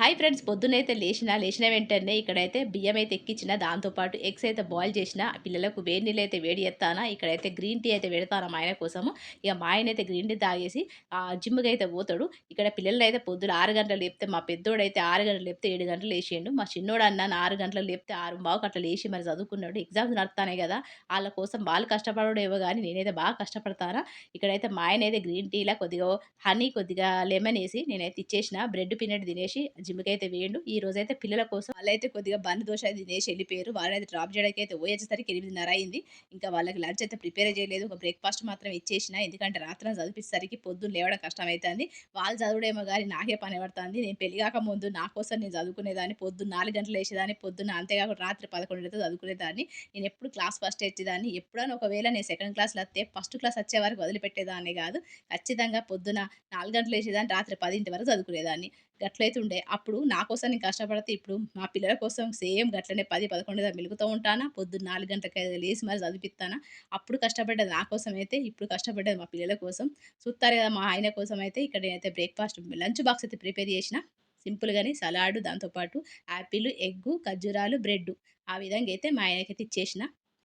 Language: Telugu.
హాయ్ ఫ్రెండ్స్ పొద్దునైతే లేచిన లేచిన వెంటనే ఇక్కడైతే బియ్యం అయితే ఎక్కించిన దాంతోపాటు ఎగ్స్ అయితే బాయిల్ చేసిన. పిల్లలకు వేడి నీళ్ళు అయితే వేడి ఎత్తానా ఇక్కడైతే గ్రీన్ టీ అయితే పెడతాను మా ఆయన కోసము. ఇక మా ఆయన అయితే గ్రీన్ టీ తాగేసి ఆ జిమ్కి అయితే పోతాడు. ఇక్కడ పిల్లలు అయితే పొద్దున ఆరు గంటలు లేపితే మా పెద్దోడు అయితే ఆరు గంటలు లేపితే ఏడు గంటలు లేచిండు. మా చిన్నోడు అన్న ఆరు గంటలు లేపితే ఆరు బావుకు అట్లా లేచి మరి చదువుకున్నాడు. ఎగ్జామ్స్ నడుస్తానే కదా వాళ్ళ కోసం వాళ్ళు కష్టపడడం ఏవో కానీ నేనైతే బాగా కష్టపడతానా. ఇక్కడైతే మా ఆయన అయితే గ్రీన్ టీలా కొద్దిగా హనీ కొద్దిగా లెమన్ వేసి నేనైతే ఇచ్చేసిన. బ్రెడ్ పిన్నెట్ తినేసి జిమ్కి అయితే వేయండు. ఈ రోజు అయితే పిల్లల కోసం వాళ్ళైతే కొద్దిగా బంద్ దోశ అయితే తినేసి వెళ్ళిపోయారు. వాళ్ళైతే డ్రాప్ చేయడానికి అయితే పోయేసరికి ఎనిమిదిన్నర అయింది. ఇంకా వాళ్ళకి లంచ్ అయితే ప్రిపేర్ చేయలేదు. ఒక బ్రేక్ఫాస్ట్ మాత్రం ఇచ్చేసిన. ఎందుకంటే రాత్రి చదివించేసరికి పొద్దున్న లేవడం కష్టం అవుతుంది వాళ్ళు చదువుడేమో కానీ నాకే పని పడుతుంది. నేను పెళ్ళి కాక ముందు నా కోసం నేను చదువుకునేదాన్ని. పొద్దున్న నాలుగు గంటలు వేసేదాన్ని పొద్దున్న అంతేకాకుండా రాత్రి పదకొండు అయితే చదువుకునేదాన్ని. నేను ఎప్పుడు క్లాస్ ఫస్ట్ వచ్చేదాన్ని ఎప్పుడైనా ఒకవేళ నేను సెకండ్ క్లాస్లో వస్తే ఫస్ట్ క్లాస్ వచ్చే వరకు వదిలిపెట్టేదాన్ని కాదు. ఖచ్చితంగా పొద్దున నాలుగు గంటలు వేసేదాన్ని రాత్రి పదింటి వరకు చదువుకునేదాన్ని. గట్లయితే ఉండే. అప్పుడు నా కోసం నేను కష్టపడితే ఇప్పుడు మా పిల్లల కోసం సేమ్ గట్లనే పది పదకొండు దాకా మెలుగుతూ ఉంటానా? పొద్దున్న నాలుగు గంటలకి లేచి మరి చదివిస్తానా? అప్పుడు కష్టపడ్డది నా కోసం అయితే ఇప్పుడు కష్టపడ్డది మా పిల్లల కోసం. చూస్తారు కదా మా ఆయన కోసం అయితే ఇక్కడ నేనైతే బ్రేక్ఫాస్ట్ లంచ్ బాక్స్ అయితే ప్రిపేర్ చేసిన. సింపుల్గానే సలాడ్ దాంతోపాటు యాపిల్ ఎగ్గు ఖర్జూరాలు బ్రెడ్ ఆ విధంగా అయితే మా ఆయనకైతే ఇచ్చేసిన.